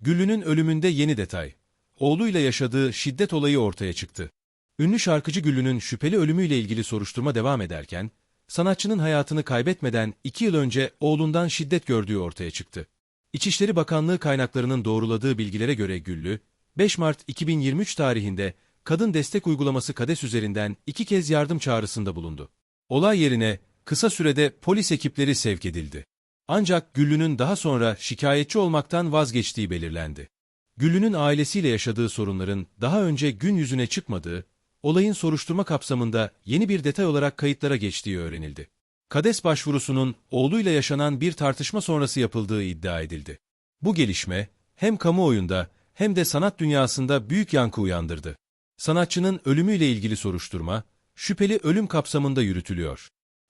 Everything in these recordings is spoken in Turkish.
Güllü'nün ölümünde yeni detay. Oğluyla yaşadığı şiddet olayı ortaya çıktı. Ünlü şarkıcı Güllü'nün şüpheli ölümüyle ilgili soruşturma devam ederken, sanatçının hayatını kaybetmeden iki yıl önce oğlundan şiddet gördüğü ortaya çıktı. İçişleri Bakanlığı kaynaklarının doğruladığı bilgilere göre Güllü, 5 Mart 2023 tarihinde kadın destek uygulaması KADES üzerinden iki kez yardım çağrısında bulundu. Olay yerine kısa sürede polis ekipleri sevk edildi. Ancak Güllü'nün daha sonra şikayetçi olmaktan vazgeçtiği belirlendi. Güllü'nün ailesiyle yaşadığı sorunların daha önce gün yüzüne çıkmadığı, olayın soruşturma kapsamında yeni bir detay olarak kayıtlara geçtiği öğrenildi. KADES başvurusunun oğluyla yaşanan bir tartışma sonrası yapıldığı iddia edildi. Bu gelişme hem kamuoyunda hem de sanat dünyasında büyük yankı uyandırdı. Sanatçının ölümüyle ilgili soruşturma, şüpheli ölüm kapsamında yürütülüyor.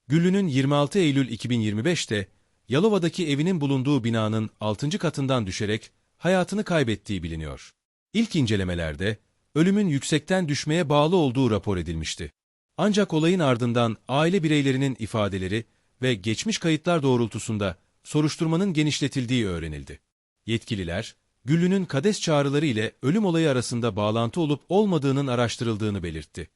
Güllü'nün 26 Eylül 2025'te Yalova'daki evinin bulunduğu binanın 6. katından düşerek hayatını kaybettiği biliniyor. İlk incelemelerde ölümün yüksekten düşmeye bağlı olduğu rapor edilmişti. Ancak olayın ardından aile bireylerinin ifadeleri ve geçmiş kayıtlar doğrultusunda soruşturmanın genişletildiği öğrenildi. Yetkililer, Güllü'nün KADES çağrıları ile ölüm olayı arasında bağlantı olup olmadığının araştırıldığını belirtti.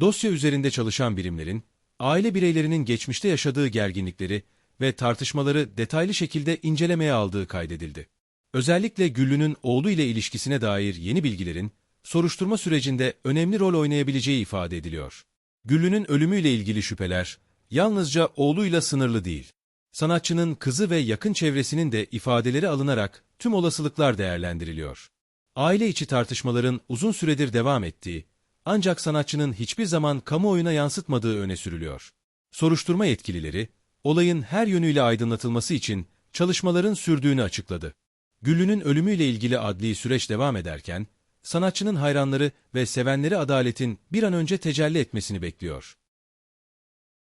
Dosya üzerinde çalışan birimlerin, aile bireylerinin geçmişte yaşadığı gerginlikleri ve tartışmaları detaylı şekilde incelemeye aldığı kaydedildi. Özellikle Güllü'nün oğlu ile ilişkisine dair yeni bilgilerin, soruşturma sürecinde önemli rol oynayabileceği ifade ediliyor. Güllü'nün ölümüyle ilgili şüpheler, yalnızca oğluyla sınırlı değil. Sanatçının kızı ve yakın çevresinin de ifadeleri alınarak tüm olasılıklar değerlendiriliyor. Aile içi tartışmaların uzun süredir devam ettiği, ancak sanatçının hiçbir zaman kamuoyuna yansıtmadığı öne sürülüyor. Soruşturma yetkilileri, olayın her yönüyle aydınlatılması için çalışmaların sürdüğünü açıkladı. Güllü'nün ölümüyle ilgili adli süreç devam ederken, sanatçının hayranları ve sevenleri adaletin bir an önce tecelli etmesini bekliyor.